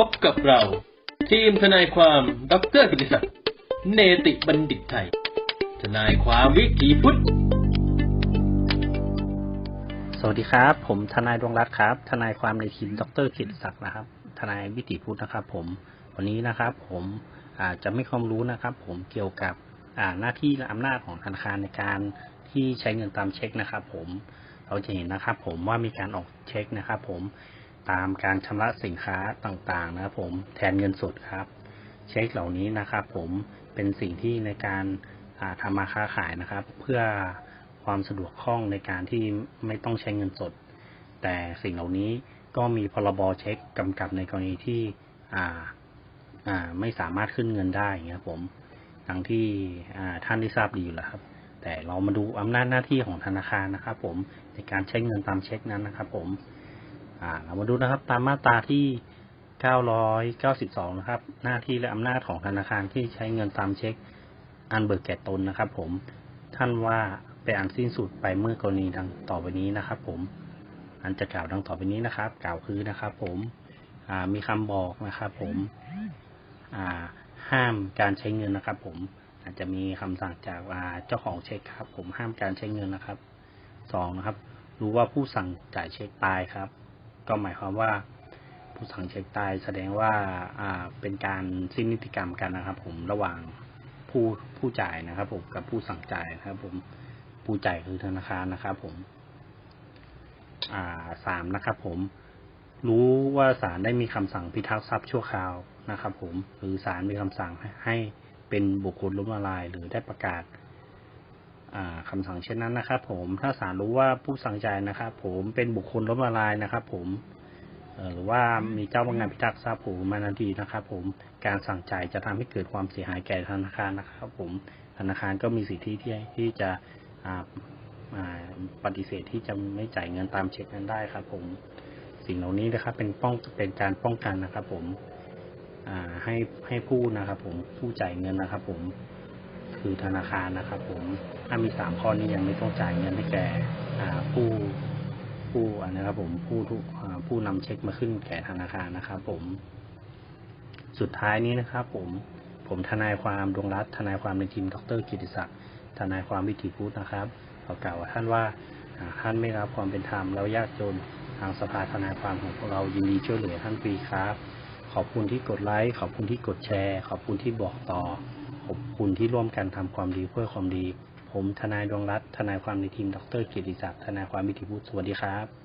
พบกับเรา ทีมทนายความดรกิติศักดิ์เนติบัณฑิตไทย ทนายความวิถีพุทธ สวัสดีครับ ผมทนายดวงรัตน์ครับ ทนายความในทีมดรกิตติศักดิ์นะครับ ทนายวิถีพุทธนะครับ ผม วันนี้นะครับ ผมอาจจะไม่ความรู้นะครับ ผมเกี่ยวกับอ่าหน้าที่และอำนาจของธนาคารในการที่ใช้เงินตามเช็คนะครับ ผมเราจะเห็นนะครับ ผมว่ามีการออกเช็คนะครับ ผม ตามการชำระสินค้าต่างๆนะครับผมแทนเงินสดครับ เช็คเหล่านี้นะครับผมเป็นสิ่งที่ในการาทำมาค้าขายนะครับ เพื่อความสะดวกคล่องในการที่ไม่ต้องใช้เงินสด แต่สิ่งเหล่านี้ก็มีพรบเช็คกำกับในกรณีที่อ่าอ่าไม่สามารถขึ้นเงินได้เงี้ยครับผมดังที่ท่านได้ทราบดีอยู่แล้วครับ แต่เรามาดูอำนาจหน้าที่ของธนาคารนะครับ ผมในการใช้เงินตามเช็คนั้นนะครับ ผม อ่าเรามาดูนะครับ ตามมาตราที่ 992 นะครับ หน้าที่และอำนาจของธนาคารที่ใช้เงินตามเช็ค อันเบิกแก่ตนนะครับ ผม ท่านว่าเป็นอันสิ้นสุดไปเมื่อกรณีดังต่อไปนี้นะครับ ผม อันจะกล่าวดังต่อไปนี้นะครับ กล่าวคือนะครับ ผม อ่า มีคำบอกนะครับ ผม อ่า ห้ามการใช้เงินนะครับ ผม อาจจะมีคำสั่งจากอ่าเจ้าของเช็คครับ ผมห้ามการใช้เงินนะครับสองนะครับ รู้ว่าผู้สั่งจ่ายเช็คตายครับ ก็หมายความว่า ผู้สั่งเช็คตายแสดงว่าอ่าเป็นการสิ้นนิติกรรมกันนะครับ ผมระหว่างผู้ผู้จ่ายนะครับ ผมกับผู้สั่งจ่ายนะครับ ผมผู้จ่ายคือธนาคารนะครับ ผม อ่าสามนะครับ ผมรู้ว่าศาลได้มีคำสั่งพิทักษ์ทรัพย์ชั่วคราวนะครับ ผมหรือศาลมีคำสั่งให้เป็นบุคคลล้มละลาย หรือได้ประกาศ อ่าคำสั่งเช่นนั้นนะครับ ผมถ้าศาลรู้ว่าผู้สั่งจ่ายนะครับ ผมเป็นบุคคลล้มละลายนะครับ ผมหรือว่ามีเจ้าพนักงานพิทักษ์ทรัพย์ผมมานาทีนะครับ ผมการสั่งจ่ายจะทำให้เกิดความเสียหายแก่ธนาคารนะครับ ผมธนาคารก็มีสิทธิที่ที่จะปฏิเสธที่จะไม่จ่ายเงินตามเช็คนั้นได้ครับ ผมสิ่งเหล่านี้นะครับ เป็นป้องเป็นการป้องกันนะครับ ผมให้ให้ผู้นะครับ ผมผู้จ่ายเงินนะครับ ผม คือธนาคารนะครับ ผมถ้ามีสามข้อนี้ยังไม่ต้องจ่ายเงินให้แก่ผู้ผู้อันนะครับ ผมผู้ทุอ่าผู้นำเช็คมาขึ้นแก่ธนาคารนะครับ ผม สุดท้ายนี้นะครับ ผมผมทนายความดวงรัตทนายความในทีมดรกิติศักดิ์ทนายความวิถีพุทธนะครับขอกล่าวท่านว่าท่านไม่รับความเป็นธรรมแล้วยากจนทางสภาทนายความของพวกเรายินดีช่วยเหลือท่านฟรีครับ ขอบคุณที่กดไลค์ขอบคุณที่กดแชร์ ขอบคุณที่บอกต่อ ขอบคุณที่ร่วมกันทำความดีเพื่อความดี ผมทนายดวงรัตน์ทนายความในทีมดรเกียรติศักดิ์ทนายความมิติพุทธสวัสดีครับ